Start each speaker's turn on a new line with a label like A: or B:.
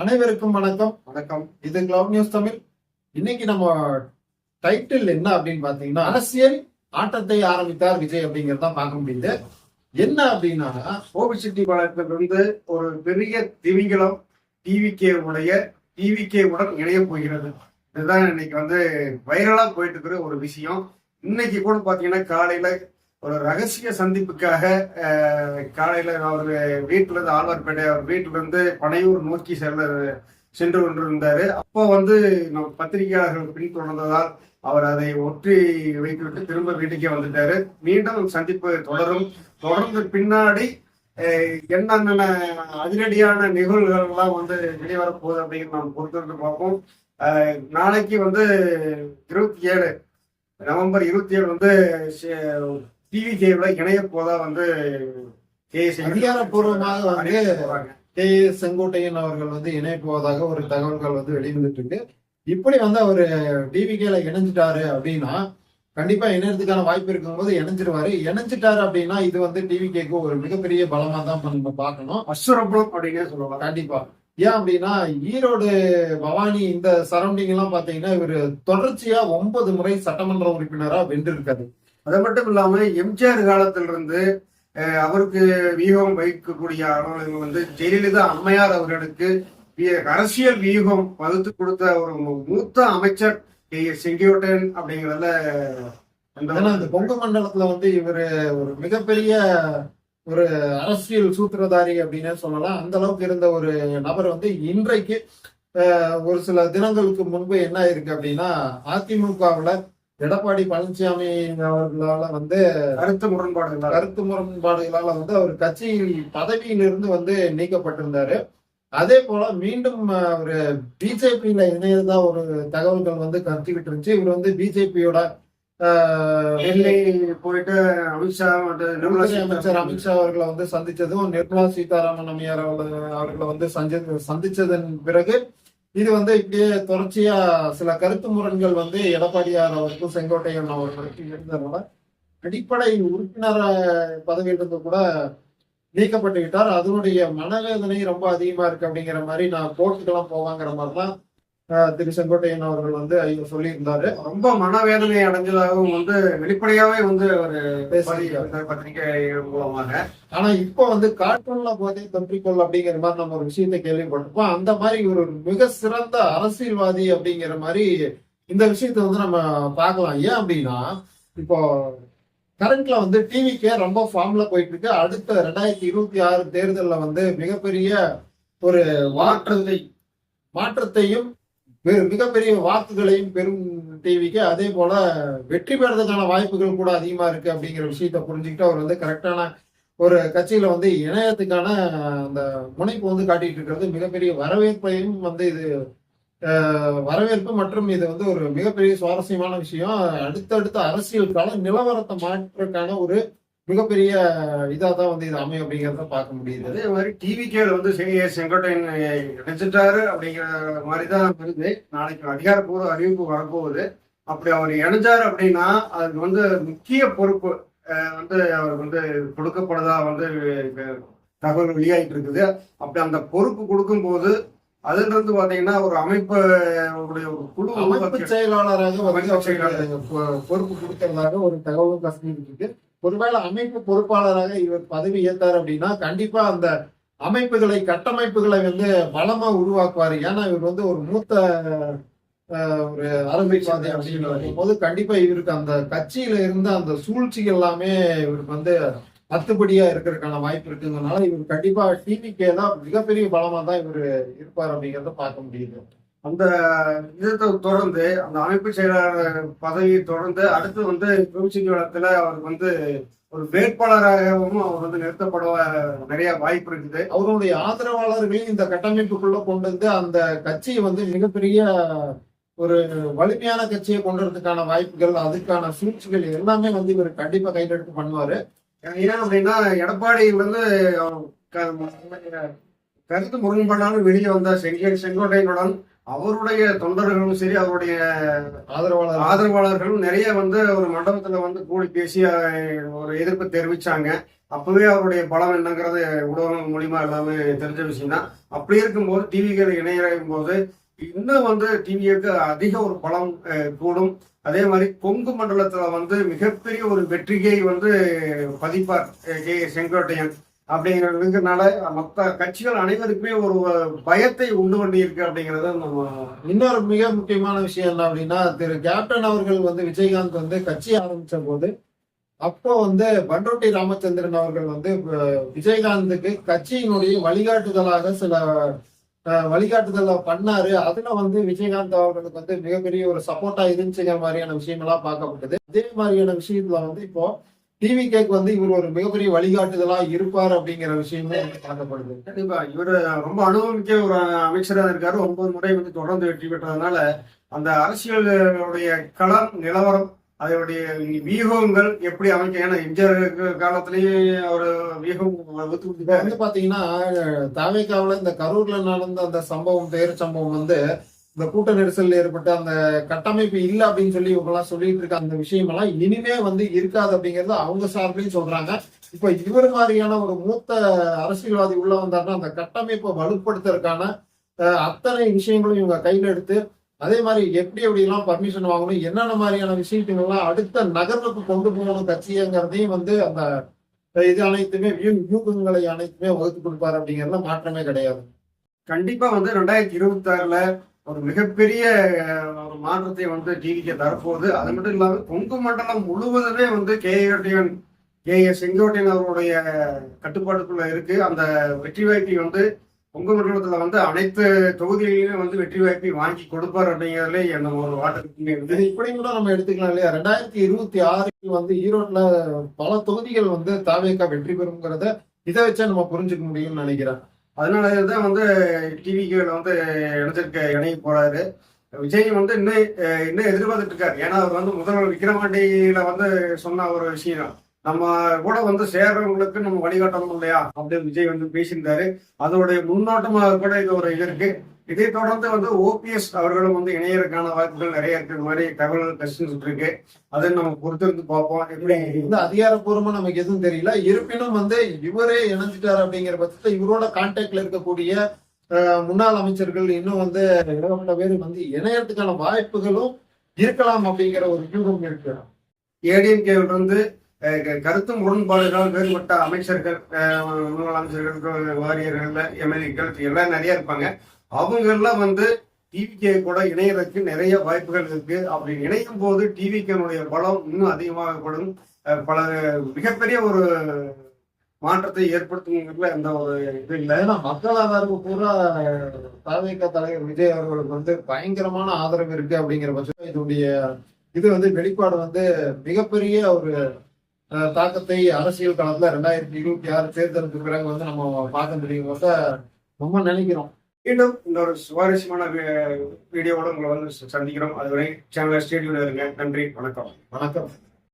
A: அனைவருக்கும் வணக்கம்.
B: வணக்கம்.
A: இது கிளவுட் நியூஸ் தமிழ். இன்னைக்கு நம்ம டைட்டில் என்ன அப்படின்னு பாத்தீங்கன்னா அரசியல் ஆட்டத்தை ஆரம்பித்தார் விஜய் அப்படிங்கறத பார்க்க முடியுது. என்ன அப்படின்னா
B: கோபிச்செட்டி பாளையத்திலிருந்து ஒரு பெரிய திமிங்கலம் டிவிகே உடைய டிவிகே உடன் இணைய போகிறது. இதுதான் இன்னைக்கு வந்து வைரலா போயிட்டு இருக்கிற ஒரு விஷயம். இன்னைக்கு கூட பாத்தீங்கன்னா காலையில ஒரு ரகசிய சந்திப்புக்காக காலையில் காலையில அவர் வீட்டுல இருந்து ஆழ்வார்பேட்டை அவர் வீட்டுல இருந்து பனையூர் நோக்கி செல்ல சென்று கொண்டிருந்தாரு. அப்போ வந்து நம்ம பத்திரிகையாளர்கள் பின்தொடர்ந்ததால் அவர் அதை ஒற்றி வைத்துவிட்டு திரும்ப வீட்டுக்கே வந்துட்டாரு. மீண்டும் சந்திப்பு தொடரும். தொடர்ந்து பின்னாடி என்னென்ன அதிரடியான நிகழ்வுகள் எல்லாம் வந்து வெளிவரப் போகுது அப்படின்னு நாம் பொறுத்திருந்து பார்ப்போம். நாளைக்கு வந்து இருபத்தி ஏழு நவம்பர் இருபத்தி ஏழு வந்து டிவி கேவ்ல இணைய போதா வந்து
A: அதிகாரப்பூர்வமாக வந்து. கே செங்கோட்டையன் அவர்கள் வந்து இணைய போவதாக ஒரு தகவல்கள் வந்து வெளிவந்துட்டு இருக்கு இப்படி வந்து அவர் டிவிகேல இணைஞ்சிட்டாரு அப்படின்னா கண்டிப்பா இணையறதுக்கான வாய்ப்பு இருக்கும்போது இணைஞ்சிருவாரு. இணைஞ்சிட்டாரு அப்படின்னா இது வந்து டிவிகேக்கு ஒரு மிகப்பெரிய பலமா தான் நம்ம பார்க்கணும்.
B: அசுரபலம் அப்படின்னே சொல்லலாம்.
A: கண்டிப்பா. ஏன் அப்படின்னா ஈரோடு பவானி இந்த சரௌண்டிங் எல்லாம் பாத்தீங்கன்னா இவர் தொடர்ச்சியா ஒன்பது முறை சட்டமன்ற உறுப்பினரா வென்றிருக்காரு.
B: அது மட்டும் இல்லாம எம்ஜிஆர் காலத்திலிருந்து அவருக்கு வியூகம் வைக்கக்கூடிய அலுவலகம் வந்து ஜெயலலிதா அம்மையார் அவர்களுக்கு அரசியல் வியூகம் வகுத்து கொடுத்த ஒரு மூத்த அமைச்சர் கே. எஸ். செங்கோட்டையன் அப்படிங்கிறதுல
A: இந்த கொங்கு மண்டலத்துல வந்து இவர் ஒரு மிகப்பெரிய ஒரு அரசியல் சூத்திரதாரி அப்படின்னே சொல்லலாம். அந்த அளவுக்கு இருந்த ஒரு நபர் வந்து இன்றைக்கு ஒரு சில தினங்களுக்கு முன்பு என்ன இருக்கு அப்படின்னா அதிமுகவுல எடப்பாடி பழனிசாமி அவர்களால வந்து
B: கருத்து முரண்பாடுகள்
A: கருத்து முரண்பாடுகளால வந்து அவர் கட்சி பதவியிலிருந்து வந்து நீக்கப்பட்டிருந்தாரு. அதே போல மீண்டும் ஒரு பிஜேபியில இணையதா ஒரு தகவல்கள் வந்து கருத்துக்கிட்டு இருந்துச்சு. இவர் வந்து பிஜேபியோட
B: டெல்லி போயிட்டு அமித்ஷா நிர்மலா
A: அமைச்சர் அமித்ஷா அவர்களை வந்து சந்திச்சதும் நிர்மலா சீதாராமன் அம்மையார் அவர்கள் அவர்களை வந்து சந்தி சந்திச்சதன் பிறகு இது வந்து இப்படியே தொடர்ச்சியா சில கருத்து முரண்கள் வந்து எடப்பாடியார் அவருக்கும் செங்கோட்டையன் அவர்களுக்கும் இருந்ததுனால அடிப்படை உறுப்பினர் பதவியிலிருந்து கூட நீக்கப்பட்டுக்கிட்டார் அதனுடைய மனவேதனை ரொம்ப அதிகமா இருக்கு அப்படிங்கிற மாதிரி நான் கோர்ட்டுக்கெல்லாம் போவாங்கிற மாதிரி தான் திரு செங்கோட்டையன் அவர்கள் வந்து ஐயோ சொல்லியிருந்தாரு.
B: ரொம்ப மனவேதனை அடைஞ்சதாகவும் வந்து வெளிப்படையாவே வந்து ஒரு. பத்திரிகை மூலமாக.
A: ஆனா இப்போ வந்து கார்ட்டூன்ல போதே தொற்றிக்கொள் அப்படிங்கிற மாதிரி நம்ம ஒரு விஷயத்தை கேள்விப்பட்டிருப்போம். அந்த மாதிரி ஒரு மிக சிறந்த அரசியல்வாதி அப்படிங்கிற மாதிரி இந்த விஷயத்தை வந்து நம்ம பார்க்கலாம். ஏன் அப்படின்னா இப்போ கரண்ட்ல வந்து டிவிக்கே ரொம்ப ஃபார்ம்ல போயிட்டு இருக்கு அடுத்த ரெண்டாயிரத்தி இருபத்தி ஆறு தேர்தல்ல வந்து மிகப்பெரிய ஒரு மாற்றத்தை மாற்றத்தையும் மிகப்பெரிய வாக்குகளையும் பெரும் டிவிக்கு அதே போல வெற்றி பெறதுக்கான வாய்ப்புகள் கூட அதிகமா இருக்கு அப்படிங்கிற விஷயத்த புரிஞ்சுக்கிட்டு அவர் வந்து கரெக்டான ஒரு கட்சியில வந்து இணையத்துக்கான அந்த முனைப்பு வந்து காட்டிட்டு இருக்கிறது. மிகப்பெரிய வரவேற்பையும் வந்து இது வரவேற்பு மற்றும் இது வந்து ஒரு மிகப்பெரிய சுவாரஸ்யமான விஷயம். அடுத்தடுத்த அரசியல் நிலவரத்தை மாற்றுறதுக்கான ஒரு மிகப்பெரிய இதா தான் வந்து இது அமையும் அப்படிங்கிறத பார்க்க முடியுது.
B: அதே மாதிரி டிவி கேல வந்து செங்கோட்டையன் இணைச்சிட்டாரு அப்படிங்கிற மாதிரி தான் வருது நாளைக்கு அதிகாரப்பூர்வ அறிவிப்பு வரப்போகுது. அப்படி அவர் இணைஞ்சாரு அப்படின்னா அதுக்கு வந்து முக்கிய பொறுப்பு வந்து அவர் வந்து கொடுக்கப்படுதா வந்து தகவல் வெளியாயிட்டு இருக்குது. அப்படி அந்த பொறுப்பு கொடுக்கும்போது அதுல இருந்து பாத்தீங்கன்னா ஒரு அமைப்பு ஒரு குழு
A: அமைப்பு செயலாளராக பொறுப்பு கொடுக்கறதாக ஒரு தகவலும் கசிஞ்சிட்டு இருக்கு. ஒருவேளை அமைப்பு பொறுப்பாளராக இவர் பதவி ஏற்றார் அப்படின்னா கண்டிப்பா அந்த அமைப்புகளை கட்டமைப்புகளை வந்து பலமா உருவாக்குவாரு. ஏன்னா இவர் வந்து ஒரு மூத்த ஒரு அரசியல்வாதி அப்படின்னு போது கண்டிப்பா இவருக்கு அந்த கட்சியில இருந்த அந்த சூழ்ச்சிகள் எல்லாமே இவருக்கு வந்து அத்துப்படியா இருக்கிறதுக்கான வாய்ப்பு இருக்குங்கிறதுனால இவர் கண்டிப்பா டிவிக்கே தான் மிகப்பெரிய பலமா தான் இவர் இருப்பார் அப்படிங்கிறத பார்க்க முடியுது.
B: அந்த இதை தொடர்ந்து அந்த அமைப்பு செயலாளர் பதவியை தொடர்ந்து அடுத்து வந்து கோவிச்சிங்க வளத்துல அவர் வந்து ஒரு வேட்பாளராகவும் அவர் வந்து நிறுத்தப்பட நிறைய வாய்ப்பு இருக்குது.
A: அவருடைய ஆதரவாளர்களையும் இந்த கட்டமைப்புக்குள்ள கொண்டு வந்து அந்த கட்சியை வந்து மிகப்பெரிய ஒரு வலிமையான கட்சியை கொண்டு வரதுக்கான வாய்ப்புகள் அதுக்கான சூழ்ச்சிகள் எல்லாமே வந்து இவர் கண்டிப்பா கையில் எடுத்து பண்ணுவாரு.
B: ஏன் அப்படின்னா எடப்பாடி வந்து கருத்து முரண்பாடாலும் வெளியே வந்த செங்கை செங்கோட்டையனுடன் அவருடைய தொண்டர்களும் சரி அவருடைய
A: ஆதரவாளர்
B: ஆதரவாளர்களும் நிறைய வந்து ஒரு மண்டபத்துல வந்து கூடி பேசி ஒரு எதிர்ப்பு தெரிவிச்சாங்க. அப்பவே அவருடைய பலம் என்னங்கிறது ஊடகம் மூலியமா எல்லாமே தெரிஞ்ச விஷயம் தான். அப்படி இருக்கும்போது டிவிகள் இணையும் போது இன்னும் வந்து டிவிக்கு அதிக ஒரு பலம் கூடும். அதே மாதிரி கொங்கு மண்டலத்துல வந்து மிகப்பெரிய ஒரு வெற்றியை வந்து பதிப்பார் கே செங்கோட்டையன். அப்படிங்கிறதுனால மற்ற கட்சிகள் அனைவருக்குமே ஒரு பயத்தை உண்டு பண்ணியிருக்கு அப்படிங்கறத நம்ம
A: இன்னொரு மிக முக்கியமான விஷயம் என்ன அப்படின்னா திரு கேப்டன் அவர்கள் வந்து விஜயகாந்த் வந்து கட்சி ஆரம்பிச்ச போது அப்போ வந்து பண்ருட்டி ராமச்சந்திரன் அவர்கள் வந்து விஜயகாந்துக்கு கட்சியினுடைய வழிகாட்டுதலாக சில வழிகாட்டுதல வழிகாட்டுதலை பண்ணாரு. அதுல வந்து விஜயகாந்த் அவர்களுக்கு வந்து மிகப்பெரிய ஒரு சப்போர்ட்டா இருந்துச்சுங்கிற மாதிரியான விஷயங்கள்லாம் பார்க்கப்பட்டது. அதே மாதிரியான விஷயத்துல வந்து இப்போ டிவி கேக் வந்து இவர் ஒரு மிகப்பெரிய வழிகாட்டுதலா இருப்பார் அப்படிங்கிற விஷயமே பார்க்கப்படுது
B: கண்டிப்பா. இவரு ரொம்ப அனுபவமிக்க ஒரு அமைச்சரா இருக்காரு. ஒன்பது முறை வந்து தொடர்ந்து வெற்றி பெற்றதுனால அந்த அரசியலுடைய களம் நிலவரம் அதனுடைய வியூகங்கள் எப்படி அமைக்க ஏன்னா எம்ஜிஆர் காலத்திலேயே அவர் வியூகம்
A: வந்து பாத்தீங்கன்னா தாவேக்காவுல இந்த கரூர்ல நடந்த அந்த சம்பவம் பேர் சம்பவம் வந்து இந்த கூட்ட நெரிசல் ஏற்பட்ட அந்த கட்டமைப்பு இல்லை அப்படின்னு சொல்லி இவங்க சொல்லிட்டு இருக்க அந்த விஷயம் எல்லாம் இனிமே வந்து இருக்காது அப்படிங்கறது அவங்க சார்பிலையும் சொல்றாங்க. இப்ப இவர் மாதிரியான ஒரு மூத்த அரசியல்வாதி உள்ள வந்தாருன்னா அந்த கட்டமைப்பை வலுப்படுத்துறதுக்கான அத்தனை விஷயங்களும் இவங்க கையில எடுத்து அதே மாதிரி எப்படி எப்படி எல்லாம் பர்மிஷன் வாங்கணும் என்னென்ன மாதிரியான விஷயங்கள்லாம் அடுத்த நகர்வுக்கு கொண்டு போகணும் கட்சிங்கிறதையும் வந்து அந்த இது அனைத்துமே வியூ- வியூகங்களை அனைத்துமே வகுத்து கொடுப்பாரு அப்படிங்கறதுல மாற்றமே கிடையாது.
B: கண்டிப்பா வந்து ரெண்டாயிரத்தி இருபத்தி ஆறுல ஒரு மிகப்பெரிய ஒரு மாற்றத்தை வந்து டிவிக்கு தரப்போகுது அது மட்டும் இல்லாமல் கொங்கு மண்டலம் முழுவதுமே வந்து கே. கே. ஏ. செங்கோட்டையன் அவருடைய கட்டுப்பாட்டுக்குள்ள இருக்கு. அந்த வெற்றி வாய்ப்பை வந்து கொங்கு மண்டலத்துல வந்து அனைத்து தொகுதிகளிலுமே வந்து வெற்றி வாய்ப்பை வாங்கி கொடுப்பார் அப்படிங்கிறதுல என்ன ஒரு வாட்டத்துக்கு
A: இது இப்படி கூட நம்ம எடுத்துக்கலாம் இல்லையா? ரெண்டாயிரத்தி இருபத்தி ஆறில் வந்து ஈரோட்ல பல தொகுதிகள் வந்து தாவேக்கா வெற்றி பெறுங்கிறத இதை வச்சா நம்ம புரிஞ்சுக்க முடியும்னு நினைக்கிறேன்.
B: அதனாலதான் வந்து டிவிக்கு வந்து இணைச்சிருக்க இணைய போறாரு. விஜய் வந்து இன்னும் இன்னும் எதிர்பார்த்துட்டு இருக்காரு. ஏன்னா அவர் வந்து முதல்வர் விக்ரமாண்டியில வந்து சொன்ன ஒரு விஷயம் நம்ம கூட வந்து சேர்றவங்களுக்கு நம்ம வழிகாட்டணும் இல்லையா? அப்படின்னு விஜய் வந்து பேசியிருந்தாரு. அதோடைய முன்னோட்டமாக கூட இது ஒரு இது இருக்கு. இதை தொடர்ந்து வந்து ஓபிஎஸ் அவர்களும் வந்து இணையறதுக்கான வாய்ப்புகள் நிறைய இருக்கிற மாதிரி தகவல் கசிஞ்சுட்டு இருக்கு. அதை நம்ம பொறுத்திருந்து பார்ப்போம். எப்படி
A: இந்த அதிகாரப்பூர்வமா நமக்கு எதுவும் தெரியல. இருப்பினும் வந்து இவரே இணைஞ்சிட்டாரு அப்படிங்கிற பட்சத்துல இவரோட கான்டாக்ட்ல இருக்கக்கூடிய முன்னாள் அமைச்சர்கள் இன்னும் வந்து ஏகப்பட்ட பேர் வந்து இணையத்துக்கான வாய்ப்புகளும் இருக்கலாம் அப்படிங்கிற ஒரு யூகம் இருக்கு.
B: ஏடிஎம்கேவில் இருந்து அஹ், க- கருத்து முரண்பாடுகளால் வேறுபட்ட அமைச்சர்கள் முன்னாள் அமைச்சர்கள் வாரியர்கள் எம்எல்ஏக்கள் எல்லாம் நிறைய இருப்பாங்க. அவங்கெல்லாம் வந்து டிவிகே கூட இணையறதுக்கு நிறைய வாய்ப்புகள் இருக்கு. அப்படி இணையும் போது டிவிகேனுடைய பலம் இன்னும் அதிகமாகப்படும். பல மிகப்பெரிய ஒரு மாற்றத்தை ஏற்படுத்துங்கிறதுல எந்த ஒரு இது இல்லை.
A: ஏன்னா மக்கள் ஆதரவு பூரா தாவேக்கா தலைவர் விஜய் அவர்களுக்கு வந்து பயங்கரமான ஆதரவு இருக்கு அப்படிங்கிற பட்சம் இதனுடைய இது வந்து வெளிப்பாடு வந்து மிகப்பெரிய ஒரு தாக்கத்தை அரசியல் களத்துல ரெண்டாயிரத்தி இருபத்தி ஆறு தேர்தலுக்கு பிறகு வந்து நம்ம பார்க்க முடியும் ரொம்ப நினைக்கிறோம்.
B: மீண்டும் இன்னொரு சுவாரஸ்யமான வீடியோவோட உங்களை வந்து சந்திக்கிறோம். அதுவரை சேனல் ஸ்டேடியோல இருங்க. நன்றி. வணக்கம்.
A: வணக்கம்.